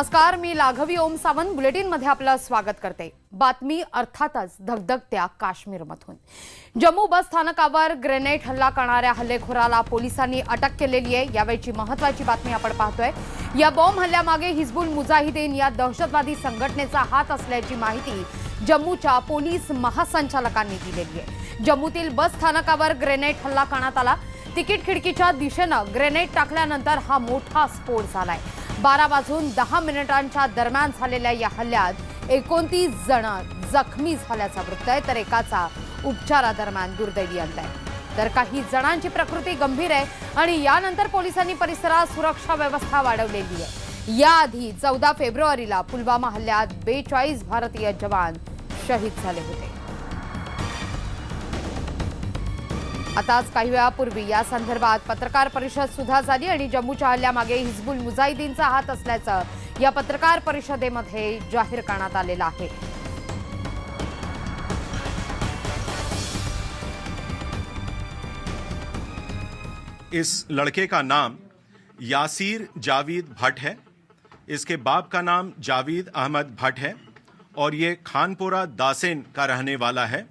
नमस्कार मी लाघवी ओम सावंत. बुलेटिनमध्ये आपलं स्वागत करते. बातमी अर्थातच धगधगत्या काश्मीरमधून. जम्मू बस स्थानकावर ग्रेनेड हल्ला करणाऱ्या हल्लेखोराला पोलिसांनी अटक केलेली आहे. यावेळची महत्वाची बातमी आपण पाहतोय. या बॉम्ब हल्ल्यामागे हिजबुल मुजाहिदीन या दहशतवादी संघटनेचा हात असल्याची माहिती जम्मूच्या पोलीस महासंचालकांनी दिलेली आहे. जम्मूतील बस स्थानकावर ग्रेनेड हल्ला करण्यात आला. तिकीट खिडकीच्या दिशेनं ग्रेनेड टाकल्यानंतर हा मोठा स्फोट झालाय. बारा वाजून दहा मिनिटांच्या दरम्यान झालेल्या या हल्ल्यात एकोणतीस जण जखमी झाल्याचं वृत्त आहे तर एकाचा उपचारादरम्यान दुर्दैवी अंत आहे. तर काही जणांची प्रकृती गंभीर आहे आणि यानंतर पोलिसांनी परिसरात सुरक्षा व्यवस्था वाढवलेली आहे. याआधी चौदा फेब्रुवारीला पुलवामा हल्ल्यात बेचाळीस भारतीय जवान शहीद झाले होते. आताच काही वेळापूर्वी या संदर्भात पत्रकार परिषद सुद्धा झाली आणि जम्मूच्या हल्ल्यामागे हिजबुल मुजाहिदीनचा हात असल्याचं या पत्रकार परिषदेमध्ये जाहीर करण्यात आलेलं आहे. इस लड़के का नाम यासीर जावीद भट्ट है। इसके बाप का नाम जावीद अहमद भट्ट है और ये खानपुरा दासेन का रहने वाला है।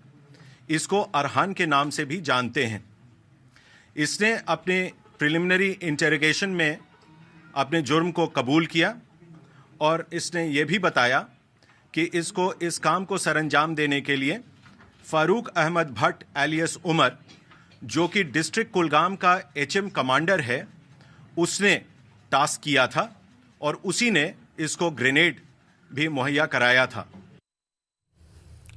इसको अरहान के नाम से भी जानते हैं। इसने अपने प्रिलिमिनरी इंटेरोगेशन में अपने जुर्म को कबूल किया और इसने ये भी बताया कि इसको इस काम को सरंजाम देने के लिए फारूक अहमद भट्ट एलियस उमर, जो कि डिस्ट्रिक्ट कुलगाम का एचएम कमांडर है, उसने टास्क किया था और उसी ने इसको ग्रेनेड भी मुहैया कराया था।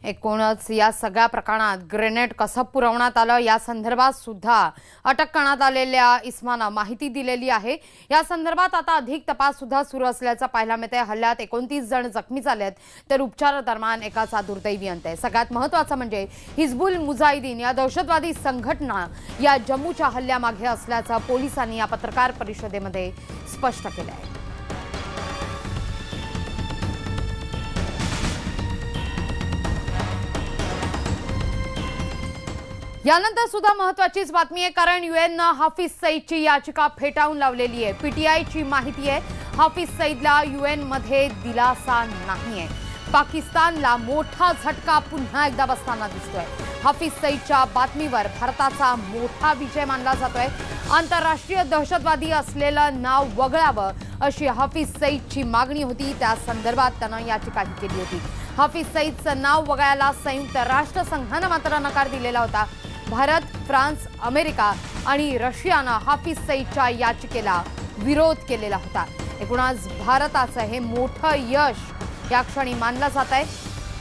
एकूणच या सगळ्या प्रकरणात ग्रेनेड कसं पुरवण्यात आलं या संदर्भात सुद्धा अटक करण्यात आलेल्या इस्मानं माहिती दिलेली आहे. या संदर्भात आता अधिक तपास सुद्धा सुरू असल्याचं पाहायला मिळते हल्ल्यात एकोणतीस जण जखमी झाले आहेत तर उपचारादरम्यान एकाचा दुर्दैवी अंत आहे. सगळ्यात महत्वाचं म्हणजे हिजबुल मुजाहिदीन या दहशतवादी संघटना या जम्मूच्या हल्ल्यामागे असल्याचं पोलिसांनी या पत्रकार परिषदेमध्ये स्पष्ट केलं आहे. यानंतर सुद्धा महत्वाचीच बातमी आहे कारण युएननं हाफिज सईदची याचिका फेटाळून लावलेली आहे. पीटीआयची माहिती आहे हाफिज सईदला युएनमध्ये दिलासा नाहीये पाकिस्तानला मोठा झटका पुन्हा एकदा बसताना दिसतोय. हाफिज सईदच्या बातमीवर भारताचा मोठा विजय मानला जातोय. आंतरराष्ट्रीय दहशतवादी असलेलं नाव वगळावं अशी हाफिज सईदची मागणी होती. त्या संदर्भात त्यानं याचिकाही केली होती. हाफिज सईदचं नाव वगळायला संयुक्त राष्ट्रसंघानं मात्र नकार दिलेला होता. भारत फ्रान्स अमेरिका आणि रशियानं हाफिज सईदच्या याचिकेला विरोध केलेला होता. एकूणच भारताचं हे मोठं यश या क्षणी मानलं जात आहे.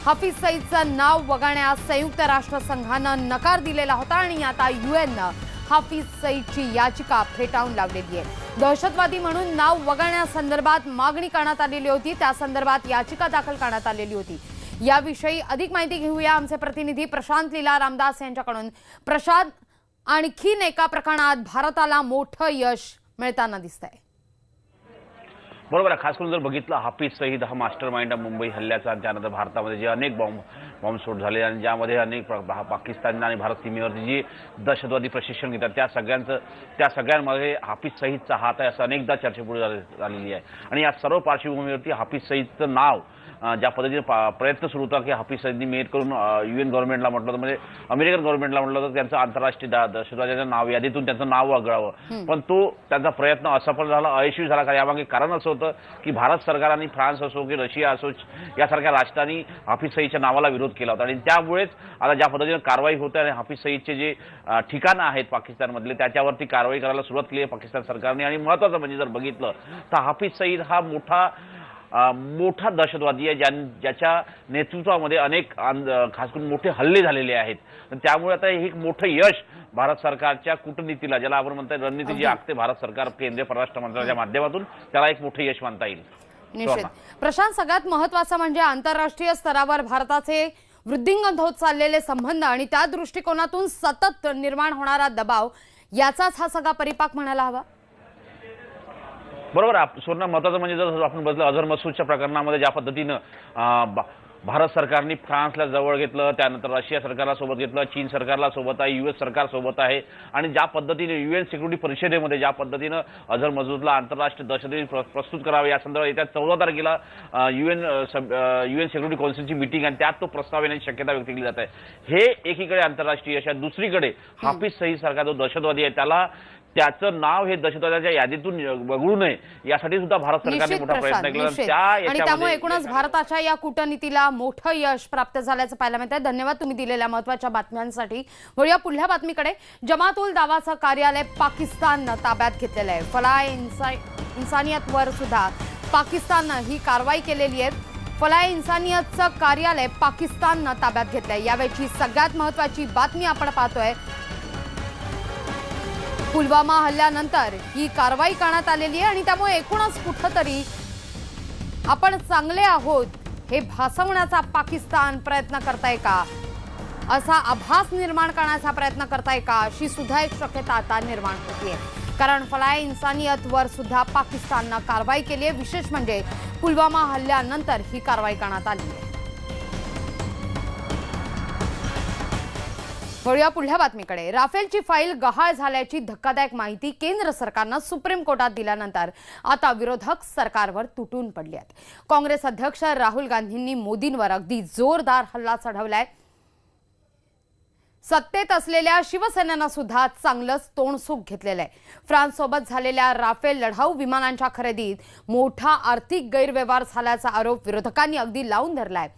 हाफिज सईदचं नाव वगळण्यास संयुक्त राष्ट्रसंघानं नकार दिलेला होता आणि आता युएननं हाफिज सईदची याचिका फेटाळून लावलेली आहे. दहशतवादी म्हणून नाव वगळण्यासंदर्भात मागणी करण्यात आलेली होती. त्या संदर्भात याचिका दाखल करण्यात आलेली होती. याविषयी अधिक माहिती घेऊया आमचे प्रतिनिधी प्रशांत लीला रामदास यांच्याकडून. प्रशांत आणखीन एका प्रकरणात भारताला मोठं यश मिळताना दिसतंय. बरोबर खास करून जर बघितलं हाफिज सईद हा मास्टर माइंड मुंबई हल्ल्याचा त्यानंतर भारतामध्ये जे अनेक बॉम्ब बॉम्बस्फोट झाले आणि ज्यामध्ये अनेक भा- पाकिस्तान आणि भारत सीमेवरती जी दहशतवादी प्रशिक्षण घेतात त्या सगळ्यांचं त्या सगळ्यांमध्ये हाफिज सईदचा हात आहे असं अनेकदा चर्चेपुढे झाले- झालेली आहे. आणि या सर्व पार्श्वभूमीवरती हाफिज सईदचं नाव ज्या पद्धतीने प्रयत्न सुरू होता की हाफिज सईदनी मेड करून युएन गव्हर्नमेंटला म्हटलं होतं म्हणजे अमेरिकन गव्हर्नमेंटला म्हटलं होतं त्यांचं आंतरराष्ट्रीय दहशतवाद्याच्या नाव यादीतून त्यांचं नाव वगळावं. पण तो त्यांचा प्रयत्न असफल झाला अयशस्वी झाला. का यामागे कारण असं होतं की भारत सरकार आणि फ्रान्स असो की रशिया असो यासारख्या राष्ट्रांनी हाफिज सईदच्या नावाला विरोध केला होता. आणि त्यामुळेच आता ज्या पद्धतीने कारवाई होते आणि हाफिज सईदचे जे ठिकाणं आहेत पाकिस्तानमधले त्याच्यावरती कारवाई करायला सुरुवात केली आहे पाकिस्तान सरकारने. आणि महत्त्वाचं म्हणजे जर बघितलं तर हाफिज सईद हा मोठा मोठा दहशतवादी आहे ज्यां ज्याच्या नेतृत्वामध्ये अनेक खास करून मोठे हल्ले झालेले आहेत. त्यामुळे आता हे एक मोठं यश भारत सरकारच्या कूटनीतीला ज्याला आपण म्हणता येईल रणनीती जी आखते भारत सरकार केंद्रीय परराष्ट्र मंत्रालयाच्या माध्यमातून त्याला एक मोठं यश मानता येईल. निश्चित. प्रशांत सगळ्यात महत्वाचं म्हणजे आंतरराष्ट्रीय स्तरावर भारताचे वृद्धिंगत होत चाललेले संबंध आणि त्या दृष्टिकोनातून सतत निर्माण होणारा दबाव याचाच हा सगळा परिपाक म्हणायला हवा. बरोबर आहे. सुवर्ण महत्वाचं म्हणजे जर आपण बघितलं अझर मसूदच्या प्रकरणामध्ये ज्या पद्धतीनं भारत सरकारने फ्रान्सला जवळ घेतलं त्यानंतर रशिया सरकारला सोबत घेतलं चीन सरकारला सोबत आहे युएस सरकार सोबत आहे आणि ज्या पद्धतीने युएन सिक्युरिटी परिषदेमध्ये ज्या पद्धतीनं अझर मजूदला आंतरराष्ट्रीय दहशतवादी प्र- प्रस्तुत करावे या संदर्भात येत्या चौदा तारखेला युएन युएन सिक्युरिटी कौन्सिलची मिटिंग आणि त्यात तो प्रस्ताव येण्याची शक्यता व्यक्त केली जात आहे हे एकीकडे आंतरराष्ट्रीय अशा दुसरीकडे हाफिज सईद सारखा जो दहशतवादी आहे त्याला त्याचं नाव हे दहशतवाद्याच्या यादीतून वगळू नये यासाठी सुद्धा भारत सरकारने मोठा प्रयत्न केला. आणि त्यामुळे एकूणच भारताच्या या कूटनीतीला मोठं यश प्राप्त झाल्याचं पाहायला मिळत आहे धन्यवाद तुम्ही दिलेल्या महत्त्वाच्या बातम्यांसाठी. वळूया पुढल्या बातमीकडे. जमातुल दावाचं कार्यालय पाकिस्ताननं ताब्यात घेतलेलं आहे. फलाह इन्सा इन्सानियतवर सुद्धा पाकिस्ताननं ही कारवाई केलेली आहे. फलाह इन्सानियतचं कार्यालय पाकिस्ताननं ताब्यात घेतलंय. यावेळची सगळ्यात महत्वाची बातमी आपण पाहतोय. पुलवामा हल्ल्यानंतर ही कारवाई करण्यात आलेली आहे आणि त्यामुळे एकूणच कुठंतरी आपण चांगले आहोत हे भासवण्याचा पाकिस्तान प्रयत्न करताय का? असा आभास निर्माण करण्याचा प्रयत्न करताय का? अशी सुद्धा एक शक्यता आता निर्माण होतीये. कारण फलाय इन्सानियतवर सुद्धा पाकिस्ताननं कारवाई केली आहे विशेष म्हणजे पुलवामा हल्ल्यानंतर ही कारवाई करण्यात आली आहे वळूया पुढल्या बातमीकडे. राफेलची फाईल गहाळ झाल्याची धक्कादायक माहिती केंद्र सरकारनं सुप्रीम कोर्टात दिल्यानंतर आता विरोधक सरकारवर तुटून पडले आहेत काँग्रेस अध्यक्ष राहुल गांधींनी मोदींवर अगदी जोरदार हल्ला चढवलाय. सत्तेत असलेल्या शिवसेनेनं सुद्धा चांगलंच तोंडसुख घेतलेलं आहे फ्रान्ससोबत झालेल्या राफेल लढाऊ विमानांच्या खरेदीत मोठा आर्थिक गैरव्यवहार झाल्याचा आरोप विरोधकांनी अगदी लावून धरलाय.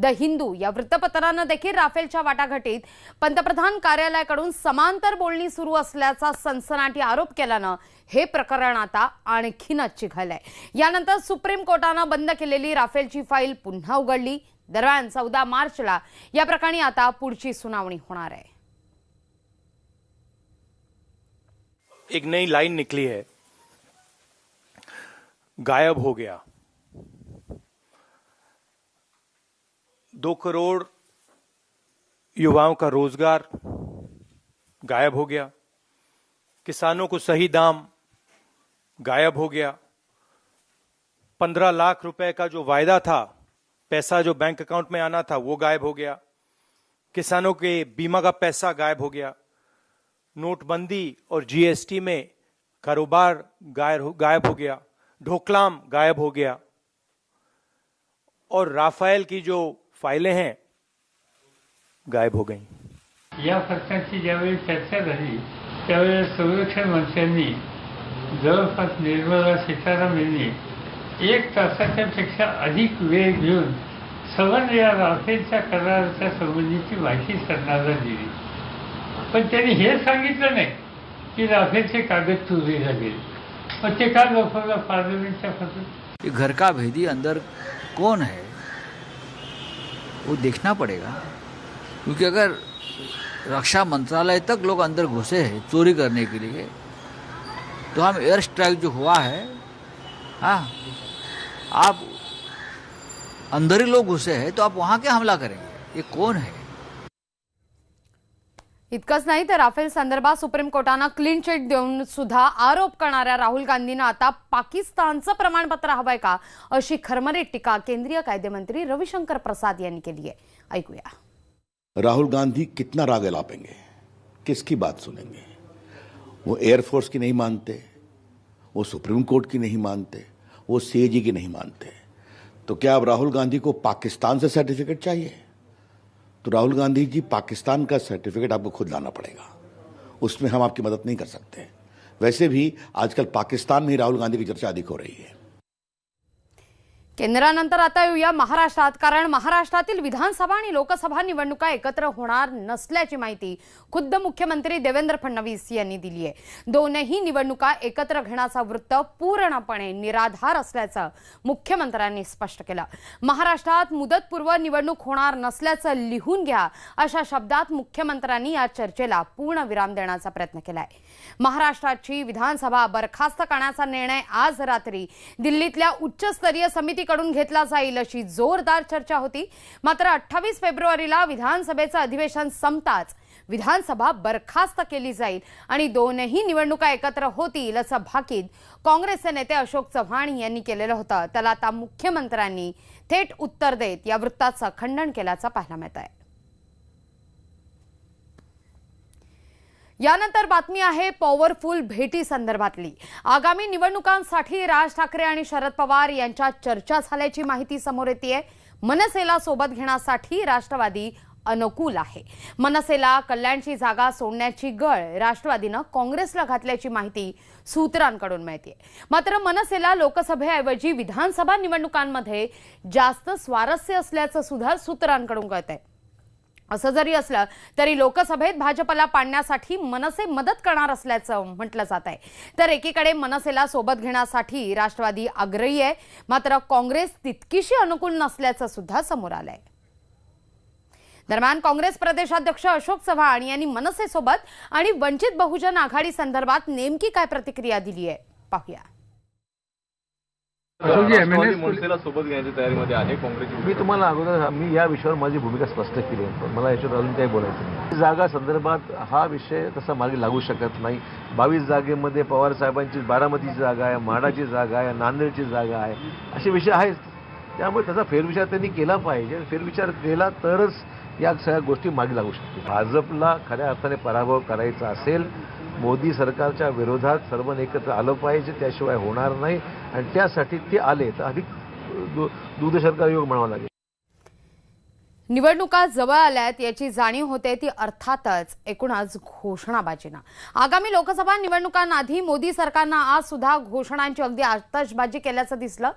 द हिंदू या वृत्तपत्रानं देखील राफेलच्या वाटाघाटीत पंतप्रधान कार्यालयाकडून समांतर बोलणी सुरू असल्याचा सनसनाटी आरोप केल्यानं हे प्रकरण आता आणखीनच चिघळलंय. यानंतर सुप्रीम कोर्टानं बंद केलेली राफेलची फाईल पुन्हा उघडली. दरम्यान चौदा मार्चला या प्रकरणी आता पुढची सुनावणी होणार आहे. एक नई लाइन निकली है. गायब हो गया. दो करोड़ युवाओं का रोज़गार गायब हो गया। किसानों को सही दाम गायब हो गया। पंद्रह लाख रुपए का जो वायदा था, पैसा जो बैंक अकाउंट में आना था, वो गायब हो गया। किसानों के बीमा का पैसा गायब हो गया। नोटबंदी और जीएसटी में कारोबार गायब हो गया। ढोकलाम गायब हो गया। और राफेल की जो फाइलें हैं गायब हो गई। या प्रकारची ज्यावेळी चर्चा झाली त्यावेळेस संरक्षण मंत्र्यांनी जवळपास निर्मला सीताराम यांनी एक तासाच्या पेक्षा अधिक वेळ घेऊन सवन या राफेलच्या कराराच्या संबंधीची माहिती सरकारला दिली. पण त्यांनी हे सांगितलं नाही की राफेलचे कागद चोरी झाले. मग ते का लोकसभा पार्लमेंटच्या घर का भेदी अंदर कौन है? वो देखना पड़ेगा। क्योंकि अगर रक्षा मंत्रालय तक लोग अंदर घुसे हैं चोरी करने के लिए तो हम एयर स्ट्राइक जो हुआ है हाँ आप अंदर ही लोग घुसे हैं तो आप वहाँ क्या हमला करेंगे? ये कौन है? इतकंच नाही तर राफेल संदर्भात सुप्रीम कोर्टानं क्लीन चिट देऊन सुद्धा आरोप करणाऱ्या राहुल गांधींना आता पाकिस्तानचं प्रमाणपत्र हवंय का? अशी खरमरीत टीका केंद्रीय कायदेमंत्री रविशंकर प्रसाद यांनी केली आहे. ऐकूया. राहुल गांधी कितना राग लापेंगे? किसकी बात सुनेंगे? वो एयरफोर्स की नहीं मानते वो सुप्रीम कोर्ट की नहीं मानते वो सीएजी की नहीं मानते। तो क्या अब राहुल गांधी को पाकिस्तान से सर्टिफिकेट चाहिए? तो राहुल गांधी जी पाकिस्तान का सर्टिफिकेट आपको खुद लाना पड़ेगा। उसमें हम आपकी मदद नहीं कर सकते। वैसे भी आजकल पाकिस्तान में ही राहुल गांधी की चर्चा अधिक हो रही है। केंद्रानंतर आता येऊया महाराष्ट्रात कारण महाराष्ट्रातील विधानसभा आणि लोकसभा निवडणुका एकत्र होणार नसल्याची माहिती खुद्द मुख्यमंत्री देवेंद्र फडणवीस यांनी दिली आहे. दोनही निवडणुका एकत्र घेण्याचा वृत्त पूर्णपणे निराधार असल्याचं मुख्यमंत्र्यांनी स्पष्ट केलं. महाराष्ट्रात मुदतपूर्व निवडणूक होणार नसल्याचं लिहून घ्या अशा शब्दात मुख्यमंत्र्यांनी या चर्चेला पूर्ण विराम देण्याचा प्रयत्न केलाय. महाराष्ट्राची विधानसभा बरखास्त करण्याचा निर्णय आज रात्री दिल्लीतल्या उच्चस्तरीय समिती समितीकडून घेतला जाईल अशी जोरदार चर्चा होती. मात्र अठ्ठावीस फेब्रुवारीला विधानसभेचं अधिवेशन संपताच विधानसभा बरखास्त केली जाईल आणि दोनही निवडणुका एकत्र होतील असं भाकीत काँग्रेसचे नेते अशोक चव्हाण यांनी केलेलं होतं. त्याला आता मुख्यमंत्र्यांनी थेट उत्तर देत या वृत्ताचं खंडन केल्याचं पाहायला मिळत आहे यानंतर बातमी आहे पॉवरफुल भेटी संदर्भातली. आगामी निवडणुकांसाठी राज ठाकरे आणि शरद पवार यांच्यात चर्चा झाल्याची माहिती समोर येते मनसेला सोबत घेण्यासाठी राष्ट्रवादी अनुकूल आहे. मनसेला कल्याणची जागा सोडण्याची गळ राष्ट्रवादीनं काँग्रेसला घातल्याची माहिती सूत्रांकडून मिळते मात्र मनसेला लोकसभेऐवजी विधानसभा निवडणुकांमध्ये जास्त स्वारस्य असल्याचं सुद्धा सूत्रांकडून कळत आहे असं जरी असलं तरी लोकसभेत भाजपला पाडण्यासाठी मनसे मदत करणार असल्याचं म्हटलं जात आहे. तर एकीकडे मनसेला सोबत घेण्यासाठी राष्ट्रवादी आग्रही आहे मात्र काँग्रेस तितकीशी अनुकूल नसल्याचं सुद्धा समोर आलंय. दरम्यान काँग्रेस प्रदेशाध्यक्ष अशोक चव्हाण यांनी मनसेसोबत आणि वंचित बहुजन आघाडी संदर्भात नेमकी काय प्रतिक्रिया दिली आहे पाहूया. मनसेला सोबत घेण्याच्या तयारीमध्ये आहे काँग्रेसची मी तुम्हाला अगोदर मी या विषयावर माझी भूमिका स्पष्ट केली आहे. पण मला याच्यावर अजून काही बोलायचं नाही. जागा संदर्भात हा विषय तसा मागे लागू शकत नाही. बावीस जागेमध्ये पवार साहेबांची बारामतीची जागा आहे म्हाडाची जागा आहे नांदेडची जागा आहे. असे विषय आहेत. त्यामुळे त्याचा फेरविचार त्यांनी केला पाहिजे. फेरविचार केला तरच या सगळ्या गोष्टी मागे लागू शकतील. भाजपला खऱ्या अर्थाने पराभव करायचा असेल मोदी सरकारच्या विरोधात सर्व एकत्र आलं पाहिजे त्याशिवाय होणार नाही. आणि त्यासाठी ते आले तर अधिक दु दूरदर्शनचा योग म्हणावा लागेल. निवडणुका जवळ आल्यात याची जाणीव होते ती अर्थातच एकूणच घोषणाबाजीना. आगामी लोकसभा निवडणुकांआधी मोदी सरकारनं आज सुद्धा घोषणांची अगदी आतषबाजी केल्याचं दिसलं.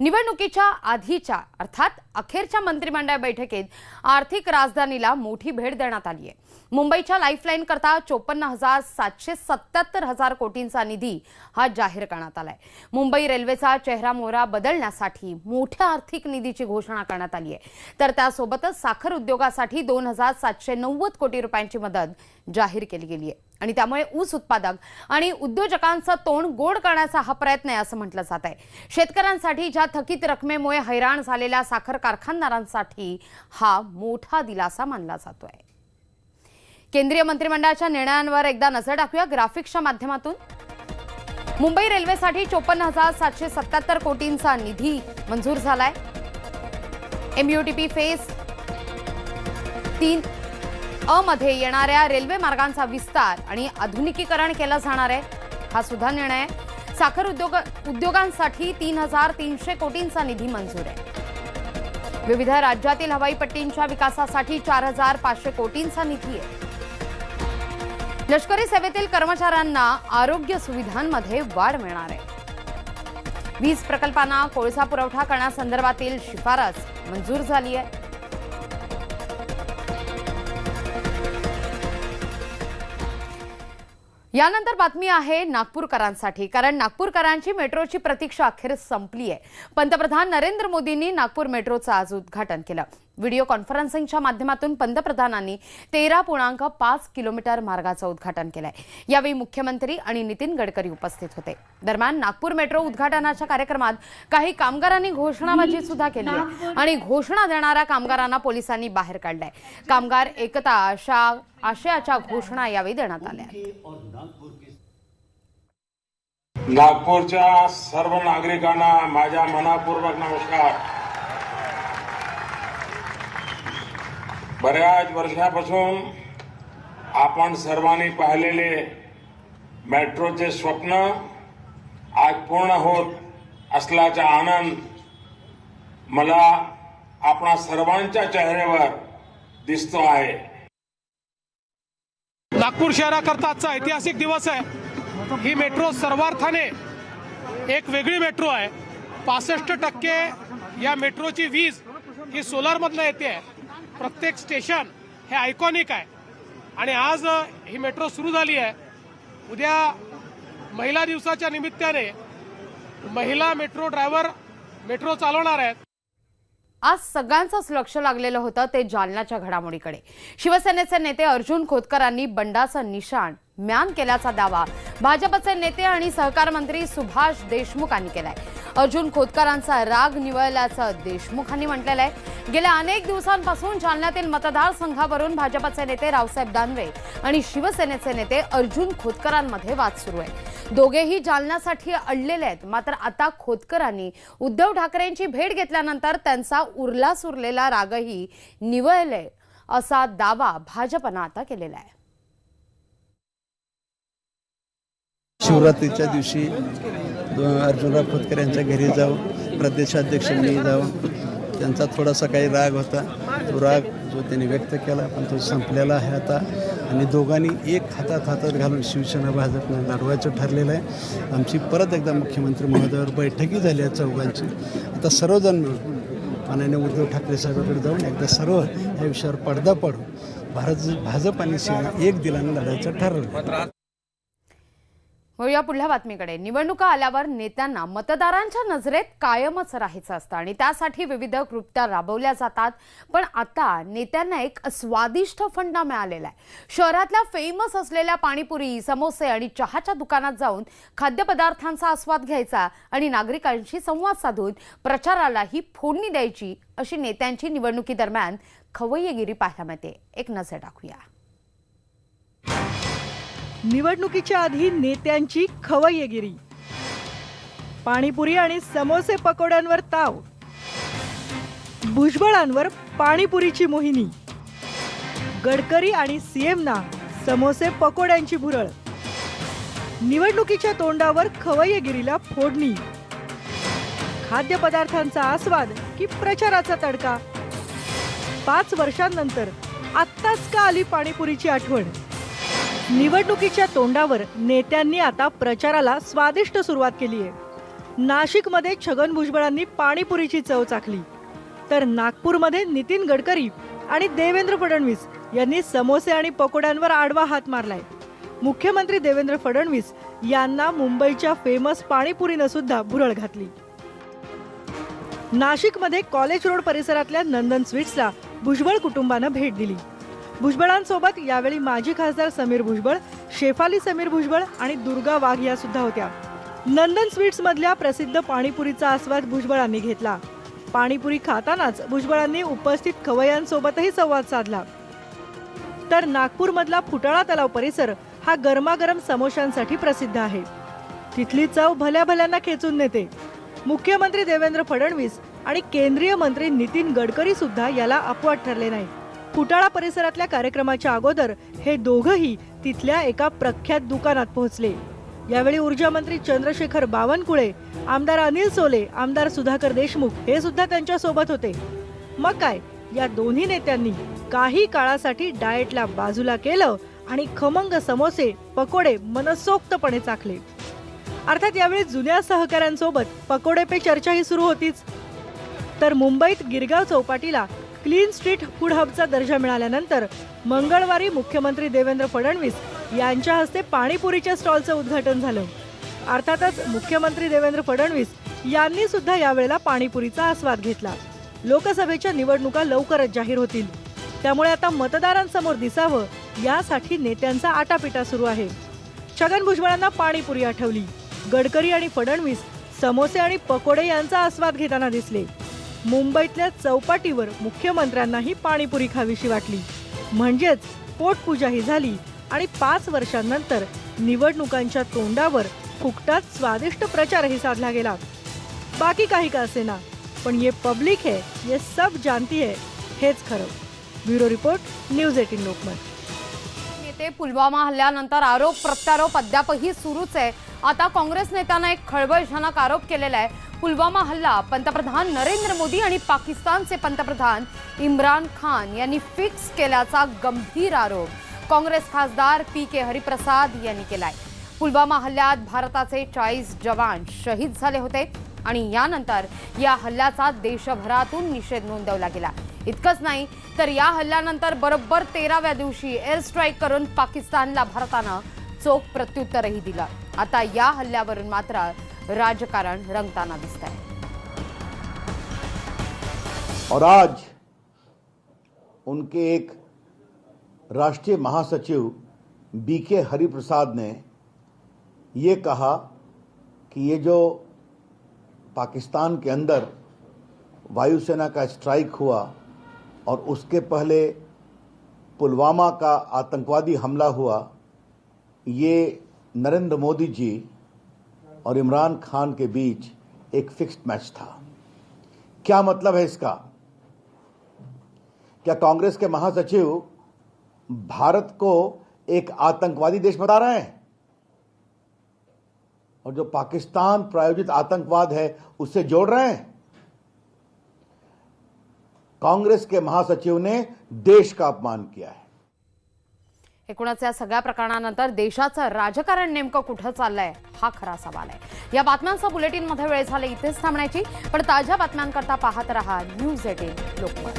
निवडणुकीच्या आधीच्या अर्थात अखेरच्या मंत्रिमंडळ बैठकीत आर्थिक राजधानीला मोठी भेट देण्यात आली आहे. मुंबईच्या लाईफलाईन करता चोपन्न हजार सातशे सत्याहत्तर हजार कोटींचा निधी हा जाहीर करण्यात आलाय. मुंबई रेल्वेचा चेहरा मोहरा बदलण्यासाठी मोठ्या आर्थिक निधीची घोषणा करण्यात आली आहे. तर त्यासोबतच साखर उद्योगासाठी दोन हजार सातशे नव्वद कोटी रुपयांची मदत जाहीर केली गेली आहे. आणि त्यामुळे ऊस उत्पादक आणि उद्योजकांचं तोंड गोड करण्याचा हा प्रयत्न आहे असं म्हटलं जात आहे. शेतकऱ्यांसाठी ज्या थकीत रकमेमुळे हैराण झालेल्या साखर कारखानदारांसाठी हा मोठा दिलासा मानला जातोय. केंद्रीय मंत्रिमंडळाच्या निर्णयांवर एकदा नजर टाकूया ग्राफिक्सच्या माध्यमातून. मुंबई रेल्वेसाठी चोपन्न हजार सातशे सत्याहत्तर कोटींचा निधी मंजूर झालाय. एमयूटीपी फेज तीन अ मध्ये येणाऱ्या रेल्वे मार्गांचा विस्तार आणि आधुनिकीकरण केलं जाणार आहे. हा सुद्धा निर्णय साखर उद्योग उद्योगांसाठी तीन हजार तीनशे कोटींचा निधी मंजूर आहे. विविध राज्यातील हवाई पट्टींच्या विकासासाठी चार हजार पाचशे कोटींचा निधी आहे. लष्करी सेवेतील कर्मचाऱ्यांना आरोग्य सुविधांमध्ये वाढ मिळणार आहे. वीज प्रकल्पांना कोळसा पुरवठा करण्यासंदर्भातील शिफारस मंजूर झाली आहे. यानंतर बातमी आहे नागपूरकरांसाठी कारण नागपूरकरांची मेट्रोची प्रतीक्षा अखेर संपली आहे पंतप्रधान नरेंद्र मोदींनी नागपूर मेट्रोचं आज उद्घाटन केलं. व्हिडिओ कॉन्फरन्सिंगच्या माध्यमातून पंतप्रधानांनी तेरा पूर्णांक पाच किलोमीटर मार्गाचं उद्घाटन केलंय. यावेळी मुख्यमंत्री आणि नितीन गडकरी उपस्थित होते. दरम्यान नागपूर मेट्रो उद्घाटनाच्या कार्यक्रमात काही कामगारांनी घोषणाबाजी सुद्धा केली आहे आणि घोषणा देणाऱ्या कामगारांना पोलिसांनी बाहेर काढलंय. कामगार एकता अशा आशयाच्या घोषणा यावेळी देण्यात आल्या. नागपूरच्या सर्व नागरिकांना माझ्या मनापूर्वक नमस्कार. बऱ्याच वर्षापासून आपण सर्वांनी पाहिलेले मेट्रोचे स्वप्न आज पूर्ण होत असल्याचा आनंद मला आपणा सर्वांच्या चेहऱ्यावर दिसतो आहे. नागपूर शहराकरता आजचा ऐतिहासिक दिवस आहे. ही मेट्रो सर्वार्थाने एक वेगळी मेट्रो आहे. पासष्ट टक्के या मेट्रोची वीज ही सोलारमधनं येते आहे. प्रत्येक स्टेशन हे आयकॉनिक आहे. आणि आज ही मेट्रो सुरू झाली आहे. उद्या महिला दिवसाच्या निमित्ताने महिला मेट्रो ड्रायव्हर मेट्रो चालवणार आहेत. आज सगळ्यांचंच लक्ष लागलेलं होतं ते जालन्याच्या घडामोडीकडे. शिवसेनेचे नेते अर्जुन खोतकरांनी बंडाचं निशाण म्यान केल्याचा दावा. भाजपचे नेते आणि सहकार मंत्री सुभाष देशमुख यांनी केलाय. अर्जुन खोतकरांचा राग निवळल्याचं देशमुखांनी म्हटलेलं आहे. गेल्या अनेक दिवसांपासून जालन्यातील मतदारसंघावरून भाजपचे नेते रावसाहेब दानवे आणि शिवसेनेचे नेते अर्जुन खोतकरांमध्ये वाद सुरू आहे. दोघेही जालन्यासाठी अडलेले आहेत. मात्र आता खोतकरांनी उद्धव ठाकरेंची भेट घेतल्यानंतर त्यांचा उरला सुरलेला रागही निवळले असा दावा भाजपनं आता केलेला आहे. शिवरात्रीच्या दिवशी अर्जुनराव खोतकर यांच्या घरी जाऊन प्रदेशाध्यक्षांनी जाऊन त्यांचा थोडासा काही राग होता. तो राग जो त्यांनी व्यक्त केला पण तो संपलेला आहे आता. आणि दोघांनी एक हातात हातात घालून शिवसेना भाजपनं लढवायचं ठरलेलं आहे. आमची परत एकदा मुख्यमंत्री महोदयावर बैठकी झाली आहे चौघांची. आता सर्वजण मिळून माननीय उद्धव ठाकरे साहेबांकडे जाऊन एकदा सर्व या विषयावर पडदा पडू भारत भाजप आणि सेना एक दिलानं लढायचं ठरलं वळूया पुढल्या बातमीकडे. निवडणुका आल्यावर नेत्यांना मतदारांच्या नजरेत कायमच राहायचं असतं आणि त्यासाठी विविध कृत्या राबवल्या जातात. पण आता नेत्यांना एक स्वादिष्ट फंडा मिळालेला आहे. शहरातल्या फेमस असलेल्या पाणीपुरी समोसे आणि चहाच्या दुकानात जाऊन खाद्यपदार्थांचा आस्वाद घ्यायचा आणि नागरिकांशी संवाद साधून प्रचारालाही फोडणी द्यायची अशी नेत्यांची निवडणुकीदरम्यान खवय्यगिरी पाहायला मिळते. एक नजर टाकूया. निवडणुकीच्या आधी नेत्यांची खवय्यगिरी. पाणीपुरी आणि समोसे पकोड्यांवर ताव. भुजबळांवर पाणीपुरीची मोहिनी. गडकरी आणि सीएमना समोसे पकोड्यांची भुरळ. निवडणुकीच्या तोंडावर खवय्यगिरीला फोडणी. खाद्यपदार्थांचा आस्वाद की प्रचाराचा तडका. पाच वर्षांनंतर आत्ताच का आली पाणीपुरीची आठवण? निवडणुकीच्या तोंडावर नेत्यांनी आता प्रचाराला स्वादिष्ट सुरुवात केली आहे. नाशिकमध्ये छगन भुजबळांनी पाणीपुरीची चव चाखली. तर नागपूरमध्ये नितीन गडकरी आणि देवेंद्र फडणवीस यांनी समोसे आणि पकोड्यांवर आडवा हात मारलाय. मुख्यमंत्री देवेंद्र फडणवीस यांना मुंबईच्या फेमस पाणीपुरीनं सुद्धा भुरळ घातली. नाशिकमध्ये कॉलेज रोड परिसरातल्या नंदन स्वीट्सला भुजबळ कुटुंबानं भेट दिली. भुजबळांसोबत यावेळी माजी खासदार समीर भुजबळ शेफाली समीर भुजबळ आणि दुर्गा वाघ या सुद्धा होत्या. नंदन स्वीट्स मधल्या प्रसिद्ध पाणीपुरीचा आस्वाद भुजबळांनी घेतला. पाणीपुरी खातानाच भुजबळांनी उपस्थित खवय्यांसोबतही संवाद साधला. तर नागपूरमधला फुटाळा तलाव परिसर हा गरमागरम समोशांसाठी प्रसिद्ध आहे. तिथली चव भल्या भल्यांना खेचून नेते. मुख्यमंत्री देवेंद्र फडणवीस आणि केंद्रीय मंत्री नितीन गडकरी सुद्धा याला अपवाद ठरले नाही फुटाळा परिसरातल्या कार्यक्रमाच्या अगोदर हे दोघंही तिथल्या एका प्रख्यात दुकानात पोहोचले. यावेळी ऊर्जा मंत्री चंद्रशेखर बावनकुळे आमदार अनिल सोले आमदार सुधाकर देशमुख हे सुद्धा त्यांच्यासोबत होते. मग काय या दोन्ही नेत्यांनी काही काळासाठी डाएटला बाजूला केलं आणि खमंग समोसे पकोडे मनसोक्तपणे चाखले. अर्थात यावेळी जुन्या सहकाऱ्यांसोबत पकोडे पे चर्चाही सुरू होतीच. तर मुंबईत गिरगाव चौपाटीला क्लीन स्ट्रीट फूड हबचा दर्जा मिळाल्यानंतर मंगळवारी मुख्यमंत्री देवेंद्र फडणवीस यांच्या हस्ते पाणीपुरीच्या स्टॉलचं उद्घाटन झालं. अर्थातच मुख्यमंत्री देवेंद्र फडणवीस यांनी सुद्धा यावेळेला पाणीपुरीचा आस्वाद घेतला. लोकसभेच्या निवडणुका लवकरच जाहीर होतील. त्यामुळे आता मतदारांसमोर दिसावं यासाठी नेत्यांचा आटापिटा सुरू आहे. छगन भुजबळांना पाणीपुरी आठवली. गडकरी आणि फडणवीस समोसे आणि पकोडे यांचा आस्वाद घेताना दिसले. मुंबईतल्या चौपाटीवर मुख्यमंत्र्यांनाही पाणीपुरी खावीशी वाटली. म्हणजेच पोटपूजाही झाली आणि पाच वर्षांनंतर निवडणुकांच्या तोंडावर फुकटात स्वादिष्ट प्रचारही साधला गेला. बाकी काही का असेना पण ये पब्लिक है ये सब जानती है हेच खरं. Bureau report news eighteen Lokmat. नेते पुलवामा हल्ल्यानंतर आरोप प्रत्यारोप अद्यापही सुरूच आहे. आता काँग्रेस नेत्यांना एक खळबळजनक आरोप केलेला आहे. पुलवामा हल्ला पंतप्रधान नरेंद्र मोदी आणि पाकिस्तानचे पंतप्रधान इम्रान खान यांनी फिक्स केल्याचा गंभीर आरोप काँग्रेस खासदार पी के हरिप्रसाद यांनी केलाय. पुलवामा हल्ल्यात भारताचे चाळीस जवान शहीद झाले होते आणि यानंतर या हल्ल्याचा देशभरातून निषेध नोंदवला गेला. इतकंच नाही तर या हल्ल्यानंतर बरोबर तेराव्या दिवशी एअर स्ट्राईक करून पाकिस्तानला भारतानं चोख प्रत्युत्तरही दिलं. आता या हल्ल्यावरून मात्र राजकारण रंगताना दिसत आहे और आज उनके एक राष्ट्रीय महासचिव बी के हरिप्रसाद ने ये कहा कि ये जो पाकिस्तान के अंदर वायुसेना का स्ट्राइक हुआ और उसके पहले पुलवामा का आतंकवादी हमला हुआ, ये नरेंद्र मोदी जी और इमरान खान के बीच एक फिक्स्ड मैच था। क्या मतलब है इसका? क्या कांग्रेस के महासचिव भारत को एक आतंकवादी देश बता रहे हैं? और जो पाकिस्तान प्रायोजित आतंकवाद है, उससे जोड़ रहे हैं? कांग्रेस के महासचिव ने देश का अपमान किया है। एकूणच या सगळ्या प्रकरणानंतर देशाचं राजकारण नेमकं कुठं चाललंय हा खरा सवाल आहे. या बातम्यांचा बुलेटिनमध्ये वेळ झाले इथेच थांबण्याची. पण ताज्या बातम्यांकरता पाहत रहा न्यूज एटीन लोकमत.